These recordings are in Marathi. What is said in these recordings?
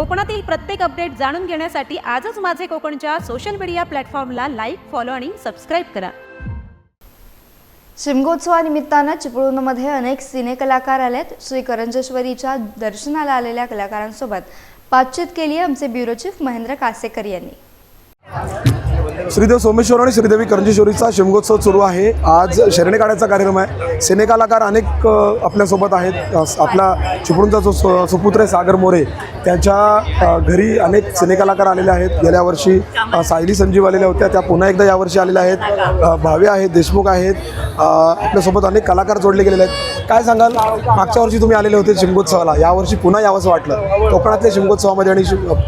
कोकणातील प्रत्येक अपडेट जाणून घेण्यासाठी आजच माझे कोकणच्या सोशल मीडिया प्लॅटफॉर्मला लाईक फॉलो आणि सबस्क्राईब करा. शिमगोत्सवानिमित्तानं चिपळूणमध्ये अनेक सिनेकलाकार आलेत. श्री करंजेश्वरीच्या दर्शनाला आलेल्या कलाकारांसोबत बातचीत केली आहे आमचे ब्युरो चीफ महेंद्र कासेकर यांनी. श्रीदेव सोमेश्वर आणि श्रीदेवी करंजेश्वरीचा शिमगोत्सव सुरू आहे. आज शरणे काढायचा कार्यक्रम आहे. सिनेकलाकार अनेक आपल्यासोबत आहेत. आपला चिपळूणचा जो सु- सुपुत्र आहे सागर मोरे. त्याच्या घरी अनेक सिनेकलाकार आलेले आहेत. गेल्या वर्षी सायली संजीव आलेल्या होत्या. त्या पुन्हा एकदा यावर्षी आलेल्या आहेत. भावे आहेत देशमुख आहेत. आपल्यासोबत अनेक कलाकार जोडले गेलेले आहेत. काय सांगाल? मागच्या वर्षी तुम्ही आलेले होते शिमगोत्सवाला. यावर्षी पुन्हा यावंसं वाटलं. कोकणातल्या शिमगोत्सवामध्ये आणि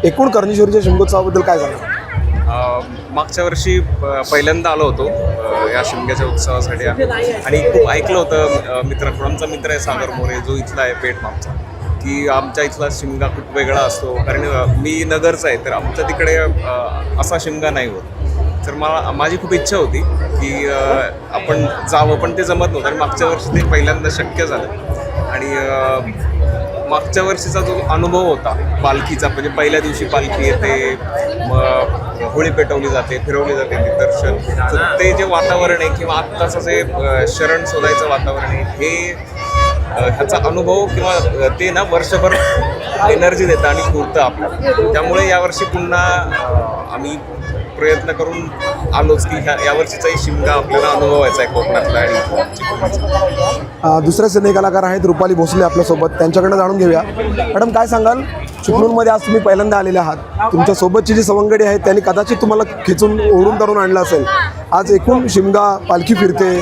एकूण करंजेश्वरीच्या शिमगोत्सवाबद्दल काय सांगाल? मागच्या वर्षी पहिल्यांदा आलो होतो या शिमग्याच्या उत्सवासाठी आणि खूप ऐकलं होतं अ, आमचा मित्र आहे सागर मोरे जो इथला आहे पेठ मागचा की आमच्या इथला शिमगा खूप वेगळा असतो. कारण मी नगरचा आहे तर आमच्या तिकडे असा शिमगा नाही होत. तर मला माझी खूप इच्छा होती की आपण जावं पण ते जमत नव्हतं. आणि मागच्या वर्षी ते पहिल्यांदा शक्य झालं. आणि मागच्या वर्षीचा जो अनुभव होता पालखीचा म्हणजे पहिल्या दिवशी पालखी येते मग होळी पेटवली जाते फिरवली जाते ते दर्शन. तर ते जे वातावरण आहे किंवा आत्ताचं जे शरण शोधायचं वातावरण आहे हे ह्याचा अनुभव किंवा ते ना वर्षभर एनर्जी देतं आणि पुरतं आपल्याला त्यामुळे यावर्षी पुन्हा आम्ही प्रयत्न करून आलोच की ह्या यावर्षीचाही शिमगा आपल्याला अनुभवायचा आहे कोकणातला आणि चिपळूणचा. दुसरे सिने कलाकार आहेत रुपाली भोसले आपल्यासोबत. त्यांच्याकडनं जाणून घेऊया. मॅडम काय सांगाल? चिपळूणमध्ये आज तुम्ही पहिल्यांदा आलेले आहात. तुमच्या सोबतची जी सवंगडी आहेत त्यांनी कदाचित तुम्हाला खेचून ओढून धरून आणलं असेल. आज एकूण शिमगा पालखी फिरते.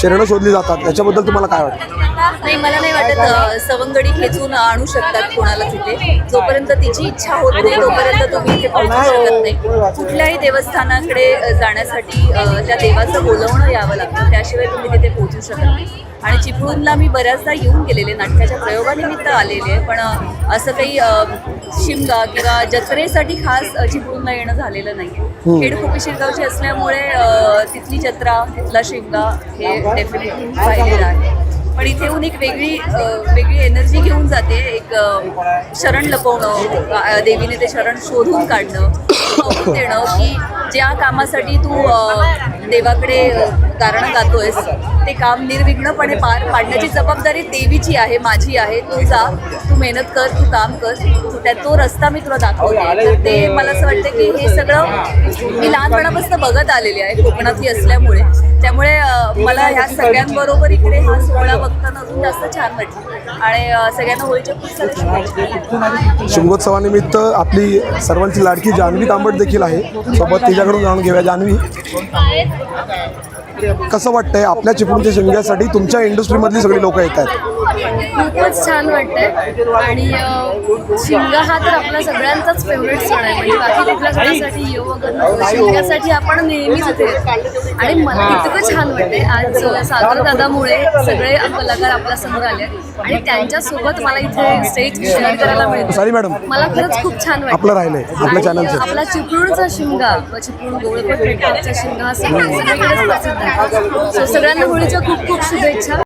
शरणं शोधली जातात. याच्याबद्दल तुम्हाला काय वाटतं? नाही मला नाही वाटत सवंगडी खेचून आणू शकतात कोणाला तिथे जोपर्यंत तिची इच्छा होत नाही तोपर्यंत तुम्ही इथे पोहोचू शकत नाही. कुठल्याही देवस्थानाकडे जाण्यासाठी त्या देवाचं बोलवणं यावं लागतं त्याशिवाय तुम्ही तिथे पोहोचू शकत नाही. आणि चिपळूणला मी बऱ्याचदा येऊन गेलेले नाटकाच्या प्रयोगानिमित्त आलेले आहे पण असं काही शिमगा किंवा जत्रेसाठी खास चिपळूणला येणं झालेलं नाही खेड खोपी शिरगावची असल्यामुळे तिथली जत्रा तिथला शिमगा हे डेफिनेटली आहे. पण इथे येऊन एक वेगळी वेगळी एनर्जी घेऊन जाते. एक शरण लपवणं देवीने ते शरण शोधून काढणं कळून देणं की ज्या कामासाठी तू देवाकडे कारण गातोयस ते काम निर्विघ्नपणे पार पाडण्याची जबाबदारी देवीची आहे माझी आहे. तू जा तू मेहनत कर तू काम कर. त्या तो रस्ता मी तुला दाखवते. तर ते मला असं वाटतं की हे सगळं मी लहानपणापासून बघत आलेली आहे कोकणातली असल्यामुळे. त्यामुळे मला ह्या सगळ्यांबरोबर इकडे हा सोहळा बघताना अजून जास्त छान वाटलं. आणि सगळ्यांना होळीच्या खूप साऱ्या शुभेच्छा शिमगोत्सवानिमित्त आपली सर्वांची लाडकी जान्हवी तांबट देखील आहे. सोबत तिच्याकडून जाणून घेऊया. जान्हवी. कसं वाटतंय आपल्या चिपळूणच्या शिमग्यासाठी तुमच्या इंडस्ट्रीमधली सगळी लोक येत आहेत. खूपच छान वाटतंय. आणि अ, शिमगा हा तर आपला सगळ्यांचाच फेवरेट सण आहे. म्हणजे बाकी कुठल्या सणासाठी येऊ वगैरे नको. शिमग्यासाठी आपण नेहमीच इथे येतो. आणि मला इतकं छान वाटतंय. आज सागर दादामुळे सगळे कलाकार आपल्यासमोर आले आणि त्यांच्यासोबत मला इथे स्टेज शेअर करायला मिळतं साली मॅडम. मला खरंच खूप छान वाटतं आपलं राहिलंय, आपल्या आणि, चॅनलचं. अ, आपला चिपळूणचा शिमगा व चिपळूण गोळकोट पेठाचा शिमगा हा प्रसिद्ध आहे. सो सगळ्यांना होळीच्या खूप खूप शुभेच्छा.